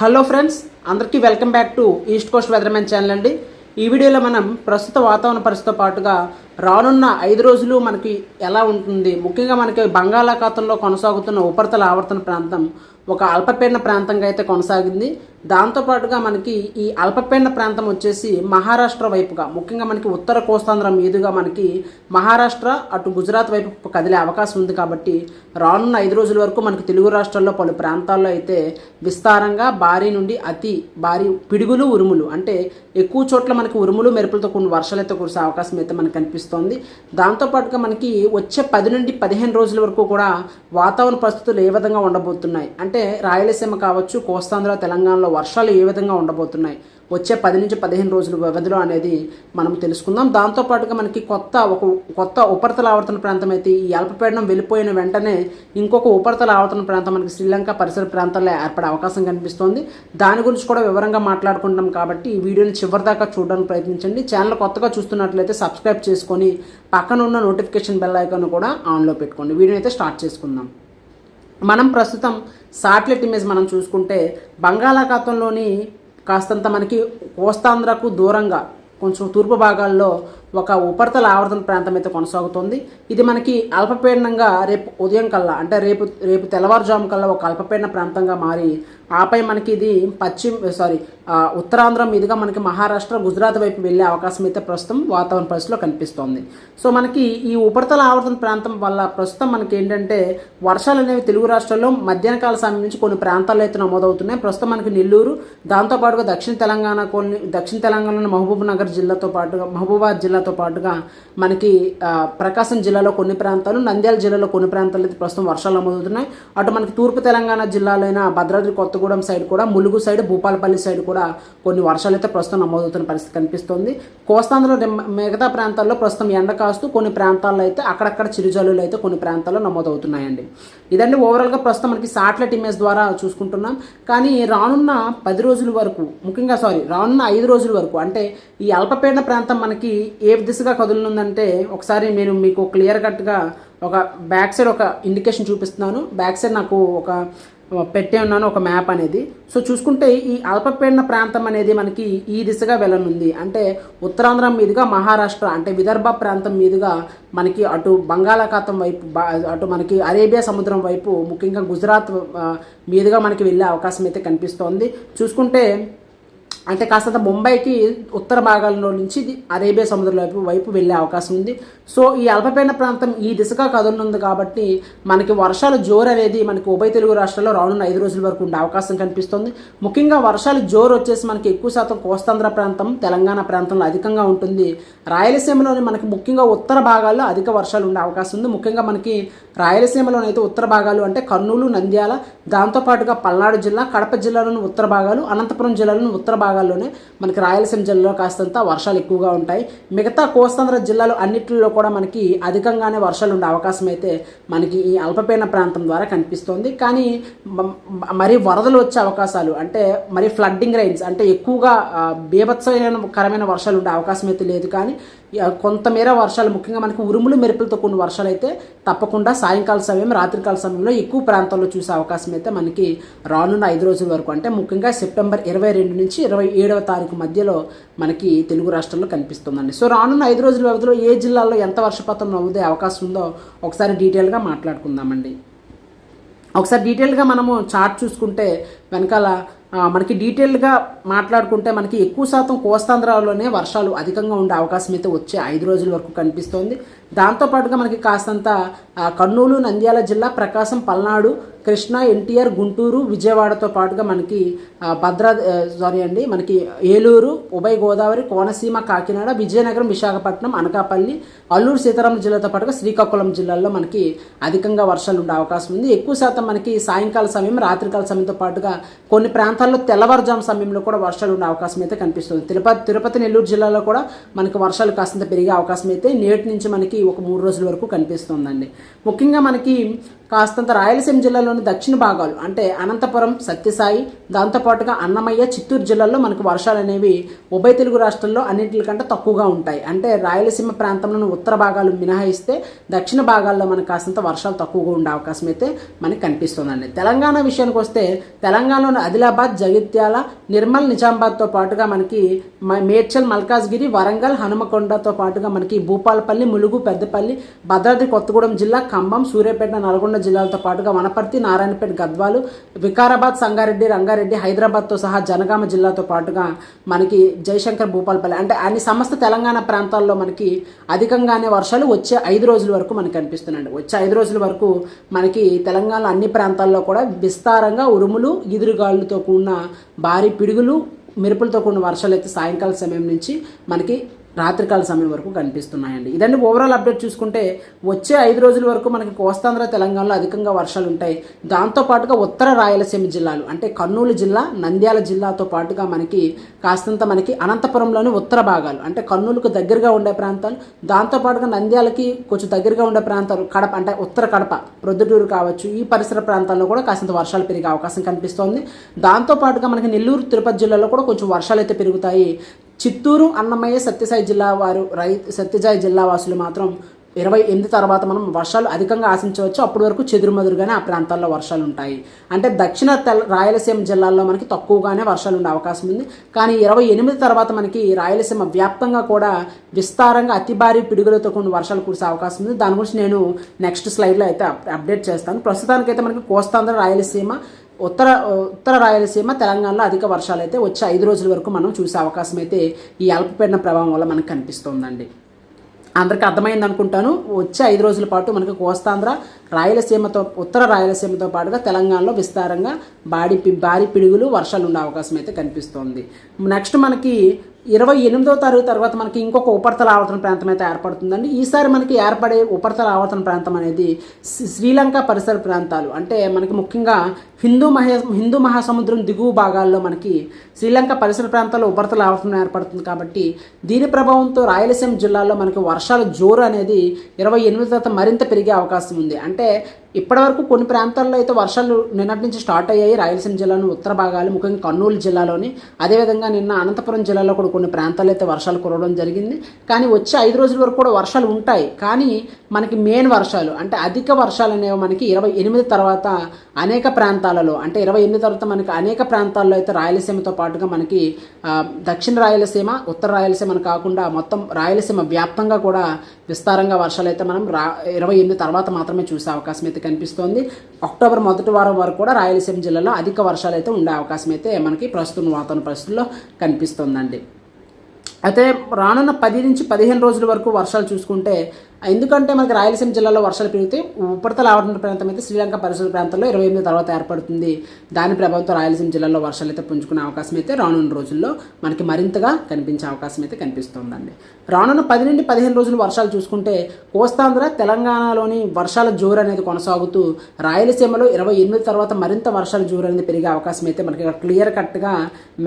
Hello friends అందరికీ welcome back to East Coast weathermen channel అండి. ఈ వీడియోలో మనం ప్రస్తుత వాతావరణ పరిస్థితితో పాటుగా రానున్న ఐదు రోజులు మనకి ఎలా ఉంటుంది? ముఖ్యంగా మనకి బంగాళాఖాతంలో కొనసాగుతున్న ఉపరితల ఆవర్తన ప్రాంతం ఒక అల్పపీడన ప్రాంతంగా అయితే కొనసాగింది. దాంతోపాటుగా మనకి ఈ అల్పపీడన ప్రాంతం వచ్చేసి మహారాష్ట్ర వైపుగా ముఖ్యంగా మనకి ఉత్తర కోస్తాంధ్ర మీదుగా మనకి మహారాష్ట్ర అటు గుజరాత్ వైపు కదిలే అవకాశం ఉంది కాబట్టి రానున్న ఐదు రోజుల వరకు మనకి తెలుగు రాష్ట్రాల్లో పలు ప్రాంతాల్లో అయితే విస్తారంగా భారీ నుండి అతి భారీ పిడుగులు ఉరుములు అంటే ఎక్కువ చోట్ల మనకి ఉరుములు మెరుపులతో కొన్ని వర్షాలు అయితే కురిసే అవకాశం అయితే మనకు కనిపిస్తుంది. దాంతోపాటుగా మనకి వచ్చే పది నుండి పదిహేను రోజుల వరకు కూడా వాతావరణ పరిస్థితులు ఏ విధంగా ఉండబోతున్నాయి? అంటే రాయలసీమ కావచ్చు కోస్తాంధ్ర తెలంగాణలో వర్షాలు ఏ విధంగా ఉండబోతున్నాయి? వచ్చే పది నుంచి పదిహేను రోజుల వ్యవధిలో అనేది మనం తెలుసుకుందాం. దాంతోపాటుగా మనకి కొత్త ఒక కొత్త ఉపరితల ఆవర్తన ప్రాంతం అయితే ఈ అల్పపీడనం వెళ్ళిపోయిన వెంటనే ఇంకొక ఉపరితల ఆవర్తన ప్రాంతం మనకి శ్రీలంక పరిసర ప్రాంతాల్లో ఏర్పడే అవకాశం కనిపిస్తోంది. దాని గురించి కూడా వివరంగా మాట్లాడుకుంటాం కాబట్టి ఈ వీడియోని చివరిదాకా చూడడానికి ప్రయత్నించండి. ఛానల్ కొత్తగా చూస్తున్నట్లయితే సబ్స్క్రైబ్ చేసుకొని పక్కన ఉన్న నోటిఫికేషన్ బెల్ ఐకాన్ కూడా ఆన్లో పెట్టుకోండి. వీడియోని అయితే స్టార్ట్ చేసుకుందాం. మనం ప్రస్తుతం సాటిలైట్ ఇమేజ్ మనం చూసుకుంటే బంగాళాఖాతంలోని కాస్తంత మనకి కోస్తాంధ్రకు దూరంగా కొంచెం తూర్పు భాగాల్లో ఒక ఉపరితల ఆవర్తన ప్రాంతం అయితే కొనసాగుతుంది. ఇది మనకి అల్పపీడనంగా రేపు ఉదయం కల్లా అంటే రేపు రేపు తెల్లవారుజాము కల్లా ఒక అల్పపీడన ప్రాంతంగా మారి ఆపై మనకి ఇది పశ్చిమ సారీ ఉత్తరాంధ్ర మీదుగా మనకి మహారాష్ట్ర గుజరాత్ వైపు వెళ్ళే అవకాశం అయితే ప్రస్తుతం వాతావరణ పరిస్థితిలో కనిపిస్తోంది. సో మనకి ఈ ఉపరితల ఆవర్తన ప్రాంతం వల్ల ప్రస్తుతం మనకి ఏంటంటే వర్షాలు అనేవి తెలుగు రాష్ట్రాల్లో మధ్యాహ్న కాల సమయం నుంచి కొన్ని ప్రాంతాల్లో అయితే నమోదవుతున్నాయి. ప్రస్తుతం మనకి నెల్లూరు దాంతోపాటుగా దక్షిణ తెలంగాణ కొన్ని దక్షిణ తెలంగాణలో మహబూబ్ నగర్ జిల్లాతో పాటుగా మహబూబాద్ జిల్లాతో పాటుగా మనకి ప్రకాశం జిల్లాలో కొన్ని ప్రాంతాలు నంద్యాల జిల్లాలో కొన్ని ప్రాంతాలు అయితే ప్రస్తుతం వర్షాలు నమోదవుతున్నాయి. అటు మనకి తూర్పు తెలంగాణ జిల్లాలైన భద్రాద్రి కొత్త కొత్తగూడెం సైడ్ కూడా ములుగు సైడ్ భూపాలపల్లి సైడ్ కూడా కొన్ని వర్షాలు అయితే ప్రస్తుతం నమోదవుతున్న పరిస్థితి కనిపిస్తుంది. కోస్తాంధ్రలో మిగతా ప్రాంతాల్లో ప్రస్తుతం ఎండ కాస్తూ కొన్ని ప్రాంతాల్లో అయితే అక్కడక్కడ చిరుజల్లులు అయితే కొన్ని ప్రాంతాల్లో నమోదవుతున్నాయండి. ఇదండి ఓవరాల్గా ప్రస్తుతం మనకి శాటిలైట్ ఇమేజ్ ద్వారా చూసుకుంటున్నాం. కానీ రానున్న పది రోజుల వరకు ముఖ్యంగా సారీ రానున్న ఐదు రోజుల వరకు అంటే ఈ అల్పపీడన ప్రాంతం మనకి ఏ దిశగా కదులునుందంటే ఒకసారి నేను మీకు క్లియర్ కట్గా ఒక బ్యాక్ సైడ్ ఒక ఇండికేషన్ చూపిస్తున్నాను. బ్యాక్ సైడ్ నాకు ఒక పెట్టే ఉన్నాను ఒక మ్యాప్ అనేది. సో చూసుకుంటే ఈ అల్పపీడన ప్రాంతం అనేది మనకి ఈ దిశగా వెళ్ళనుంది. అంటే ఉత్తరాంధ్ర మీదుగా మహారాష్ట్ర అంటే విదర్భ ప్రాంతం మీదుగా మనకి అటు బంగాళాఖాతం వైపు అటు మనకి అరేబియా సముద్రం వైపు ముఖ్యంగా గుజరాత్ మీదుగా మనకి వెళ్ళే అవకాశం అయితే కనిపిస్తోంది. చూసుకుంటే అంటే కాస్తంత ముంబైకి ఉత్తర భాగాల్లో నుంచి ఇది అరేబియా సముద్రం వైపు వైపు వెళ్ళే అవకాశం ఉంది. సో ఈ అల్పపీడన ప్రాంతం ఈ దిశగా కదులుంది కాబట్టి మనకి వర్షాలు జోరు అనేది మనకి ఉభయ తెలుగు రాష్ట్రాల్లో రానున్న ఐదు రోజుల వరకు ఉండే అవకాశం కనిపిస్తుంది. ముఖ్యంగా వర్షాలు జోరు వచ్చేసి మనకి ఎక్కువ శాతం కోస్తాంధ్ర ప్రాంతం తెలంగాణ ప్రాంతంలో అధికంగా ఉంటుంది. రాయలసీమలోని మనకి ముఖ్యంగా ఉత్తర భాగాల్లో అధిక వర్షాలు ఉండే అవకాశం ఉంది. ముఖ్యంగా మనకి రాయలసీమలోనైతే ఉత్తర భాగాలు అంటే కర్నూలు నంద్యాల దాంతోపాటుగా పల్నాడు జిల్లా కడప జిల్లాలోని ఉత్తర భాగాలు అనంతపురం జిల్లాలోని ఉత్తర భాగాల్లోనే మనకి రాయలసీమ జిల్లాలో కాస్తంత వర్షాలు ఎక్కువగా ఉంటాయి. మిగతా కోస్తాంధ్ర జిల్లాలు అన్నింటిలో కూడా మనకి అధికంగానే వర్షాలు ఉండే అవకాశం అయితే మనకి ఈ అల్పపీడన ప్రాంతం ద్వారా కనిపిస్తోంది. కానీ మరి వరదలు వచ్చే అవకాశాలు అంటే మరి ఫ్లడ్డింగ్ రైన్స్ అంటే ఎక్కువగా బీభత్సకరమైన వర్షాలు ఉండే అవకాశం అయితే లేదు. కానీ కొంతమేర వర్షాలు ముఖ్యంగా మనకి ఉరుములు మెరుపులతో కొన్ని వర్షాలు అయితే తప్పకుండా సాయంకాల సమయం రాత్రికాల సమయంలో ఎక్కువ ప్రాంతాల్లో చూసే అవకాశం అయితే మనకి రానున్న ఐదు రోజుల వరకు. అంటే ముఖ్యంగా సెప్టెంబర్ ఇరవై రెండు నుంచి ఇరవై ఏడవ తారీఖు మధ్యలో మనకి తెలుగు రాష్ట్రాల్లో కనిపిస్తుందండి. సో రానున్న ఐదు రోజుల వ్యవధిలో ఏ జిల్లాల్లో ఎంత వర్షపాతం నవ్వుదే అవకాశం ఉందో ఒకసారి డీటెయిల్గా మాట్లాడుకుందామండి. ఒకసారి డీటెయిల్గా మనము చార్ట్ చూసుకుంటే వెనకాల మనకి డీటెయిల్గా మాట్లాడుకుంటే మనకి ఎక్కువ శాతం కోస్తాంధ్రాలోనే వర్షాలు అధికంగా ఉండే అవకాశం అయితే వచ్చే ఐదు రోజుల వరకు కనిపిస్తోంది. దాంతోపాటుగా మనకి కాస్తంత కర్నూలు నంద్యాల జిల్లా ప్రకాశం పల్నాడు కృష్ణ ఎన్టీఆర్ గుంటూరు విజయవాడతో పాటుగా మనకి భద్రా సారీ అండి మనకి ఏలూరు ఉభయ గోదావరి కోనసీమ కాకినాడ విజయనగరం విశాఖపట్నం అనకాపల్లి అల్లూరు సీతారామ జిల్లాతో పాటుగా శ్రీకాకుళం జిల్లాల్లో మనకి అధికంగా వర్షాలు ఉండే అవకాశం ఉంది. ఎక్కువ శాతం మనకి సాయంకాల సమయం రాత్రికాల సమయంతో పాటుగా కొన్ని ప్రాంతాల్లో తెల్లవారుజాము సమయంలో కూడా వర్షాలు ఉండే అవకాశం అయితే కనిపిస్తుంది. తిరుపతి తిరుపతి నెల్లూరు జిల్లాలో కూడా మనకి వర్షాలు కాస్తంత పెరిగే అవకాశం అయితే నేటి నుంచి మనకి ఒక మూడు రోజుల వరకు కనిపిస్తుందండి. ముఖ్యంగా మనకి కాస్తంత రాయలసీమ జిల్లాలో రాష్ట్రంలోని దక్షిణ భాగాలు అంటే అనంతపురం సత్యసాయి దాంతోపాటుగా అన్నమయ్య చిత్తూరు జిల్లాల్లో మనకు వర్షాలు అనేవి ఉభయ తెలుగు రాష్ట్రాల్లో అన్నింటికంటే తక్కువగా ఉంటాయి. అంటే రాయలసీమ ప్రాంతంలోని ఉత్తర భాగాలు మినహాయిస్తే దక్షిణ భాగాల్లో మనకు కాస్తంత వర్షాలు తక్కువగా ఉండే అవకాశం అయితే మనకి కనిపిస్తుందండి. తెలంగాణ విషయానికి వస్తే తెలంగాణలోని ఆదిలాబాద్ జగిత్యాల నిర్మల్ నిజామాబాద్తో పాటుగా మనకి మేడ్చల్ మల్కాజ్గిరి వరంగల్ హనుమకొండతో పాటుగా మనకి భూపాలపల్లి ములుగు పెద్దపల్లి భద్రాద్రి కొత్తగూడెం జిల్లా ఖమ్మం సూర్యాపేట నల్గొండ జిల్లాలతో పాటుగా వనపర్తి నారాయణపేట గద్వాలు వికారాబాద్ సంగారెడ్డి రంగారెడ్డి హైదరాబాద్తో సహా జనగామ జిల్లాతో పాటుగా మనకి జయశంకర్ భూపాలపల్లి అంటే అన్ని సమస్త తెలంగాణ ప్రాంతాల్లో మనకి అధికంగానే వర్షాలు వచ్చే ఐదు రోజుల వరకు మనకి కనిపిస్తున్నాయండి వచ్చే ఐదు రోజుల వరకు మనకి తెలంగాణ అన్ని ప్రాంతాల్లో కూడా విస్తారంగా ఉరుములు ఈదురుగాళ్ళతో కూడిన భారీ పిడుగులు మెరుపులతో కూడిన వర్షాలు అయితే సాయంకాల సమయం నుంచి మనకి రాత్రికాల సమయం వరకు కనిపిస్తున్నాయండి. ఇదండి ఓవరాల్ అప్డేట్ చూసుకుంటే వచ్చే ఐదు రోజుల వరకు మనకి కోస్తాంధ్ర తెలంగాణలో అధికంగా వర్షాలు ఉంటాయి. దాంతోపాటుగా ఉత్తర రాయలసీమ జిల్లాలు అంటే కర్నూలు జిల్లా నంద్యాల జిల్లాతో పాటుగా మనకి కాస్తంత మనకి అనంతపురంలోని ఉత్తర భాగాలు అంటే కర్నూలుకు దగ్గరగా ఉండే ప్రాంతాలు దాంతోపాటుగా నంద్యాలకి కొంచెం దగ్గరగా ఉండే ప్రాంతాలు కడప అంటే ఉత్తర కడప ప్రొద్దుటూరు కావచ్చు ఈ పరిసర ప్రాంతాల్లో కూడా కాస్తంత వర్షాలు పెరిగే అవకాశం కనిపిస్తోంది. దాంతోపాటుగా మనకి నెల్లూరు తిరుపతి జిల్లాలో కూడా కొంచెం వర్షాలు అయితే పెరుగుతాయి. చిత్తూరు అన్నమయ్య సత్యసాయి జిల్లా వారు రై సత్యసాయి జిల్లా వాసులు మాత్రం ఇరవై ఎనిమిది తర్వాత మనం వర్షాలు అధికంగా ఆశించవచ్చు. అప్పటి వరకు చెదురుమదురుగానే ఆ ప్రాంతాల్లో వర్షాలు ఉంటాయి అంటే దక్షిణ తెల రాయలసీమ జిల్లాల్లో మనకి తక్కువగానే వర్షాలు ఉండే అవకాశం ఉంది. కానీ ఇరవై ఎనిమిది తర్వాత మనకి రాయలసీమ వ్యాప్తంగా కూడా విస్తారంగా అతి భారీ పిడుగులతో కొన్ని వర్షాలు కురిసే అవకాశం ఉంది. దాని గురించి నేను నెక్స్ట్ స్లైడ్లో అయితే అప్డేట్ చేస్తాను. ప్రస్తుతానికైతే మనకి కోస్తాంధ్ర రాయలసీమ ఉత్తర ఉత్తర రాయలసీమ తెలంగాణలో అధిక వర్షాలు అయితే వచ్చే ఐదు రోజుల వరకు మనం చూసే అవకాశం అయితే ఈ అల్పపీడన ప్రభావం వల్ల మనకు కనిపిస్తోందండి. అందరికీ అర్థమైంది అనుకుంటాను. వచ్చే ఐదు రోజుల పాటు మనకి కోస్తాంధ్ర రాయలసీమతో ఉత్తర రాయలసీమతో పాటుగా తెలంగాణలో విస్తారంగా బాడి పి- భారీ పిడుగులు వర్షాలు ఉండే అవకాశం అయితే కనిపిస్తోంది. నెక్స్ట్ మనకి ఇరవై ఎనిమిదో తారీఖు తర్వాత మనకి ఇంకొక ఉపరితల ఆవర్తన ప్రాంతం అయితే ఏర్పడుతుందండి. ఈసారి మనకి ఏర్పడే ఉపరితల ఆవర్తన ప్రాంతం అనేది శ్రీలంక పరిసర ప్రాంతాలు. అంటే మనకి ముఖ్యంగా హిందూ మహా హిందూ మహాసముద్రం దిగువ భాగాల్లో మనకి శ్రీలంక పరిసర ప్రాంతాల్లో ఉపరితల ఆవర్తనం ఏర్పడుతుంది కాబట్టి దీని ప్రభావంతో రాయలసీమ జిల్లాలో మనకి వర్షాల జోరు అనేది ఇరవై ఎనిమిది తర్వాత మరింత పెరిగే అవకాశం ఉంది. అంటే ఇప్పటివరకు కొన్ని ప్రాంతాల్లో అయితే వర్షాలు నిన్నటి నుంచి స్టార్ట్ అయ్యాయి. రాయలసీమ జిల్లాలోని ఉత్తర భాగాలు ముఖ్యంగా కర్నూలు జిల్లాలోని అదేవిధంగా నిన్న అనంతపురం జిల్లాలో కూడా కొన్ని ప్రాంతాల్లో అయితే వర్షాలు కురవడం జరిగింది. కానీ వచ్చే ఐదు రోజుల వరకు కూడా వర్షాలు ఉంటాయి. కానీ మనకి మెయిన్ వర్షాలు అంటే అధిక వర్షాలు అనేవి మనకి ఇరవై ఎనిమిది తర్వాత అనేక ప్రాంతాలలో అంటే ఇరవై ఎనిమిది తర్వాత మనకి అనేక ప్రాంతాల్లో అయితే రాయలసీమతో పాటుగా మనకి దక్షిణ రాయలసీమ ఉత్తర రాయలసీమను కాకుండా మొత్తం రాయలసీమ వ్యాప్తంగా కూడా విస్తారంగా వర్షాలు అయితే మనం రా ఇరవై ఎనిమిది తర్వాత మాత్రమే చూసే అవకాశం అయితే కనిపిస్తోంది. అక్టోబర్ మొదటి వారం వరకు కూడా రాయలసీమ జిల్లాలో అధిక వర్షాలు అయితే ఉండే అవకాశం అయితే మనకి ప్రస్తుతం వాతావరణ పరిస్థితుల్లో కనిపిస్తోందండి. అయితే రానున్న పది నుంచి పదిహేను రోజుల వరకు వర్షాలు చూసుకుంటే ఎందుకంటే మనకి రాయలసీమ జిల్లాలో వర్షాలు పెరిగితే ఉపరితల ఆవరణ ప్రాంతం అయితే శ్రీలంక పరిసర ప్రాంతాల్లో ఇరవై ఎనిమిది తర్వాత ఏర్పడుతుంది. దాని ప్రభావంతో రాయలసీమ జిల్లాలో వర్షాలు అయితే పుంజుకునే అవకాశం అయితే రానున్న రోజుల్లో మనకి మరింతగా కనిపించే అవకాశం అయితే కనిపిస్తోందండి. రానున్న పది నుండి పదిహేను రోజులు వర్షాలు చూసుకుంటే కోస్తాంధ్ర తెలంగాణలోని వర్షాల జోరు అనేది కొనసాగుతూ రాయలసీమలో ఇరవై ఎనిమిది తర్వాత మరింత వర్షాల జోరు అనేది పెరిగే అవకాశం అయితే మనకి క్లియర్ కట్గా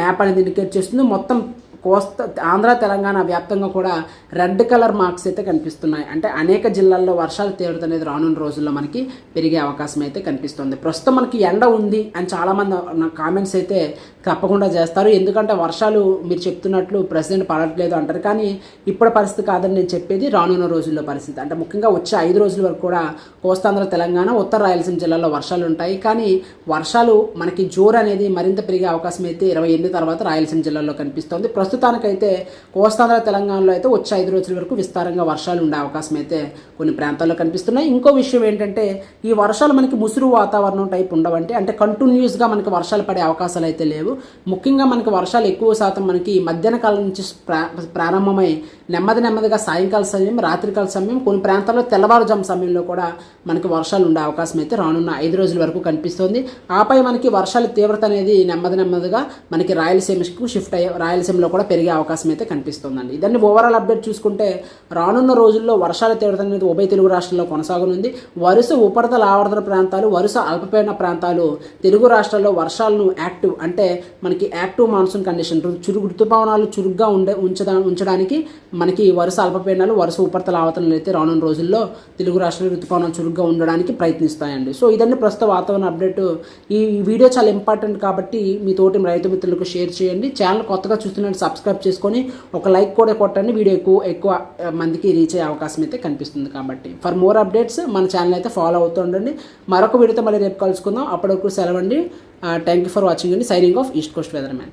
మ్యాప్ అనేది ఇండికేట్ చేస్తుంది. మొత్తం కోస్తా ఆంధ్ర తెలంగాణ వ్యాప్తంగా కూడా రెడ్ కలర్ మార్క్స్ అయితే కనిపిస్తున్నాయి. అంటే అనేక జిల్లాల్లో వర్షాలు తీవ్రత అనేది రానున్న రోజుల్లో మనకి పెరిగే అవకాశం అయితే కనిపిస్తుంది. ప్రస్తుతం మనకి ఎండ ఉంది అని చాలామంది కామెంట్స్ అయితే తప్పకుండా చేస్తారు. ఎందుకంటే వర్షాలు మీరు చెప్తున్నట్లు ప్రెసిడెంట్ పడట్లేదు అంటారు. కానీ ఇప్పుడు పరిస్థితి కాదని నేను చెప్పేది రానున్న రోజుల్లో పరిస్థితి. అంటే ముఖ్యంగా వచ్చే ఐదు రోజుల వరకు కూడా కోస్తాంధ్ర తెలంగాణ ఉత్తర రాయలసీమ జిల్లాలో వర్షాలు ఉంటాయి. కానీ వర్షాలు మనకి జోరు అనేది మరింత పెరిగే అవకాశం అయితే ఇరవై ఎనిమిది తర్వాత రాయలసీమ జిల్లాలో కనిపిస్తోంది. ప్రస్తుతానికైతే కోస్తాంధ్ర తెలంగాణలో అయితే వచ్చే ఐదు రోజుల వరకు విస్తారంగా వర్షాలు ఉండే అవకాశం అయితే కొన్ని ప్రాంతాల్లో కనిపిస్తున్నాయి. ఇంకో విషయం ఏంటంటే ఈ వర్షాలు మనకి ముసురు వాతావరణం టైప్ ఉండవంటే అంటే కంటిన్యూస్గా మనకి వర్షాలు పడే అవకాశాలు అయితే లేవు. ముఖ్యంగా మనకి వర్షాలు ఎక్కువ శాతం మనకి మధ్యాహ్న కాలం నుంచి ప్రా- ప్రారంభమై నెమ్మది నెమ్మదిగా సాయంకాల సమయం రాత్రికాల సమయం కొన్ని ప్రాంతాల్లో తెల్లవారుజాము సమయంలో కూడా మనకి వర్షాలు ఉండే అవకాశం అయితే రానున్న ఐదు రోజుల వరకు కనిపిస్తుంది. ఆపై మనకి వర్షాల తీవ్రత అనేది నెమ్మది నెమ్మదిగా మనకి రాయలసీమకు షిఫ్ట్ అయ్యే రాయలసీమలో కూడా పెరిగే అవకాశం అయితే కనిపిస్తుందండి. ఇదాన్ని ఓవరాల్ అప్డేట్ చూసుకుంటే రానున్న రోజుల్లో వర్షాల తీవ్రత అనేది ఉభయ తెలుగు రాష్ట్రాల్లో కొనసాగనుంది. వరుస ఉపరితల ఆవర్తన ప్రాంతాలు వరుస అల్పపీడన ప్రాంతాలు తెలుగు రాష్ట్రాల్లో వర్షాలను యాక్టివ్ అంటే మనకి యాక్టివ్ మాన్సూన్ కండిషన్. ఋ- చురుగు ఋతుపవనాలు చురుగ్గా ఉండే ఉంచదా ఉంచడానికి మనకి వరుస అల్పపీడనాలు వరుస ఉపరితల ఆవతనలు అయితే రానున్న రోజుల్లో తెలుగు రాష్ట్రాలు ఋతుపవనాలు చురుగ్గా ఉండడానికి ప్రయత్నిస్తాయండి. సో ఇదండి ప్రస్తుత వాతావరణ అప్డేట్. ఈ వీడియో చాలా ఇంపార్టెంట్ కాబట్టి మీ తోటి రైతు మిత్రులకు షేర్ చేయండి. ఛానల్ కొత్తగా చూస్తున్నట్టు సబ్స్క్రైబ్ చేసుకొని ఒక లైక్ కూడా కొట్టండి. వీడియో ఎక్కువ ఎక్కువ మందికి రీచ్ అయ్యే అవకాశం అయితే కనిపిస్తుంది కాబట్టి. ఫర్ మోర్ అప్డేట్స్ మన ఛానల్ అయితే ఫాలో అవుతూ ఉండండి. మరొక వీడియోతో మళ్ళీ రేపు కలుసుకుందాం. అప్పటివరకు సెలవండి. థ్యాంక్ యూ ఫర్ వాచింగ్ అండి signing off East Coast weather man